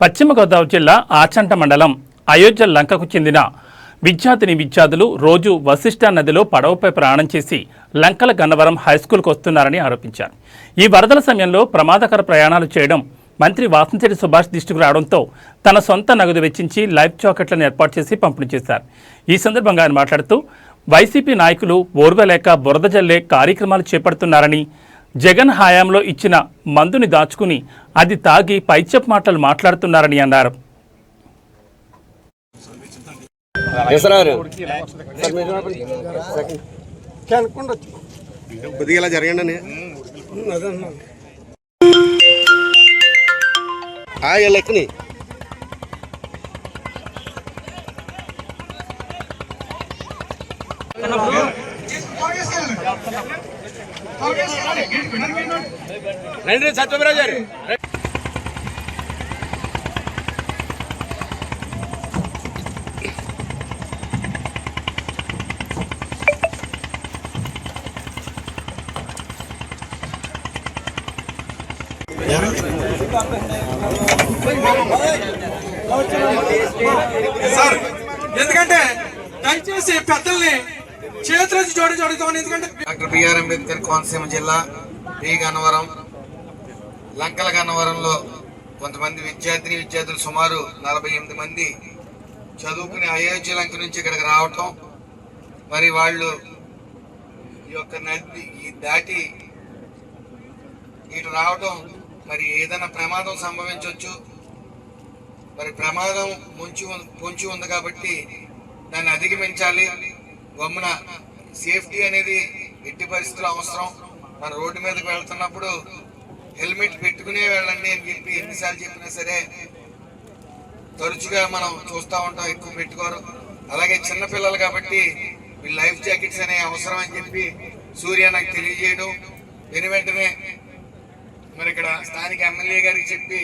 పశ్చిమ గోదావరి జిల్లా ఆచంట మండలం అయోధ్య లంకకు చెందిన విద్యార్థిని విద్యార్థులు రోజు వశిష్ఠ నదిలో పడవపై ప్రయాణం చేసి లంకల గన్నవరం హైస్కూల్కు వస్తున్నారని ఆరోపించారు. ఈ వరదల సమయంలో ప్రమాదకర ప్రయాణాలు చేయడం మంత్రి వాసంశెట్టి సుభాష్ దృష్టికి రావడంతో తన సొంత నగదు వెచ్చించి లైఫ్ జాకెట్లను ఏర్పాటు చేసి పంపిణీ చేశారు. ఈ సందర్భంగా ఆయన మాట్లాడుతూ వైసీపీ నాయకులు ఓర్వలేక బురద జల్లే కార్యక్రమాలు చేపడుతున్నారని జగన్ హయాంలో ఇచ్చిన మందుని దాచుకుని అది తాగి పైచెప్ మాటలు మాట్లాడుతున్నారని అన్నారు. రండి సత్యమరాజు గారు. సార్ ఎందుకంటే దయచేసి పెద్దల్ని చేతులెత్తి జోడి జోడుతామని ఎందుకంటే డాక్టర్ బిఆర్ అంబేద్కర్ కోనసీమ జిల్లా బి గన్నవరం. లంకల గన్నవరంలో కొంతమంది విద్యార్థిని విద్యార్థులు సుమారు నలభై ఎనిమిది మంది చదువుకుని అయోధ్య లంక నుంచి ఇక్కడికి రావటం. మరి వాళ్ళు ఈ యొక్క నది ఈ దాటి ఇటు రావటం మరి ఏదైనా ప్రమాదం సంభవించవచ్చు మరి ప్రమాదం ముంచి పొంచి ఉంది కాబట్టి దాన్ని అధిగమించాలి. గమ్మున సేఫ్టీ అనేది ఎట్టి పరిస్థితులు అవసరం. మన రోడ్డు మీదకి వెళ్తున్నప్పుడు హెల్మెట్ పెట్టుకునే వెళ్ళండి అని చెప్పి ఎన్నిసార్లు చెప్పినా సరే తరచుగా మనం చూస్తూ ఉంటాం ఎక్కువ పెట్టుకోరు. అలాగే చిన్నపిల్లలు కాబట్టి మీ లైఫ్ జాకెట్స్ అనే అవసరం అని చెప్పి సూర్య నాకు తెలియజేయడం. వెను వెంటనే మరి ఇక్కడ స్థానిక ఎమ్మెల్యే గారికి చెప్పి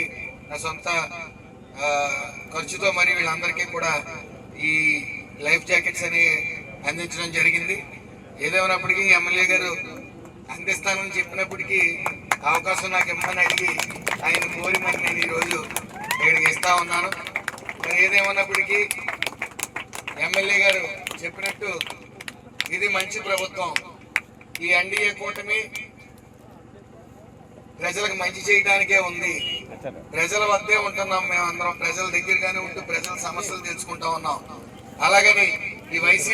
నా సొంత ఖర్చుతో మరి వీళ్ళందరికీ కూడా ఈ లైఫ్ జాకెట్స్ అని అందించడం జరిగింది. ఏదేమైనప్పటికీ ఎమ్మెల్యే గారు అందిస్తానని చెప్పినప్పటికీ అవకాశం నాకు ఇమ్మని అడిగి ఆయన కోరి మరి నేను ఈరోజు ఇక్కడికి ఇస్తా ఉన్నాను. మరి ఏదేమన్నప్పటికీ ఎమ్మెల్యే గారు చెప్పినట్టు ఇది మంచి ప్రభుత్వం. ఈ ఎన్డీఏ కూటమి ప్రజలకు మంచి చేయడానికే ఉంది. ప్రజల వద్దే ఉంటున్నాం మేము అందరం ప్రజల దగ్గరగానే ఉంటూ ప్రజల సమస్యలు తెలుసుకుంటా ఉన్నాం. అలాగని ఈ వైసీపీ